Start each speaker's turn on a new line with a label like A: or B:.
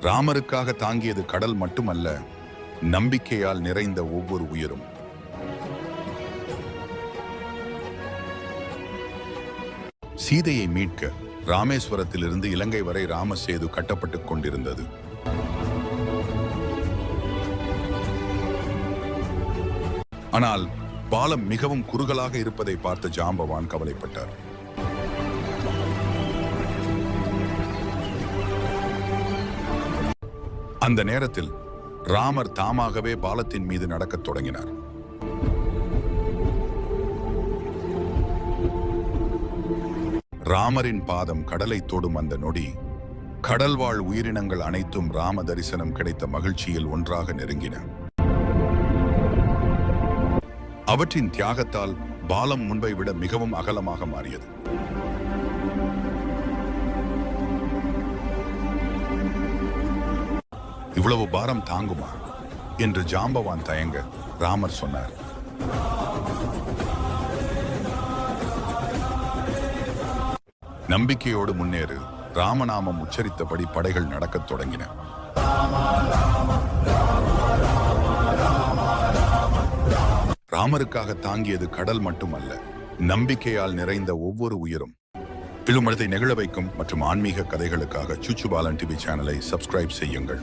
A: ராமருக்காக தாங்கியது கடல் மட்டுமல்ல நம்பிக்கையால் நிறைந்த ஒவ்வொரு உயிரும். சீதையை மீட்க ராமேஸ்வரத்திலிருந்து இலங்கை வரை ராமசேது கட்டப்பட்டுக் கொண்டிருந்தது. ஆனால் பாலம் மிகவும் குறுகலாக இருப்பதை பார்த்த ஜாம்பவான் கவலைப்பட்டார். அந்த நேரத்தில் ராமர் தாமாகவே பாலத்தின் மீது நடக்கத் தொடங்கினார். ராமரின் பாதம் கடலை தொடும் அந்த நொடி கடல்வாழ் உயிரினங்கள் அனைத்தும் ராம தரிசனம் கிடைத்த மகிழ்ச்சியில் ஒன்றாக நெருங்கின. அவற்றின் தியாகத்தால் பாலம் முன்பை விட மிகவும் அகலமாக மாறியது. இவ்வளவு பாரம் தாங்குமா? என்று ஜாம்பவான் தயங்க ராமர் சொன்னார். நம்பிக்கையோடு முன்னேறு. ராமநாமம் உச்சரித்தபடி படைகள் நடக்கத் தொடங்கின. ராமருக்காக தாங்கியது கடல் மட்டுமல்ல நம்பிக்கையால் நிறைந்த ஒவ்வொரு உயிரும். இழுமனத்தை நெகிழ வைக்கும் மற்றும் ஆன்மீக கதைகளுக்காக சுச்சு பாலன் டிவி சேனலை சப்ஸ்கிரைப் செய்யுங்கள்.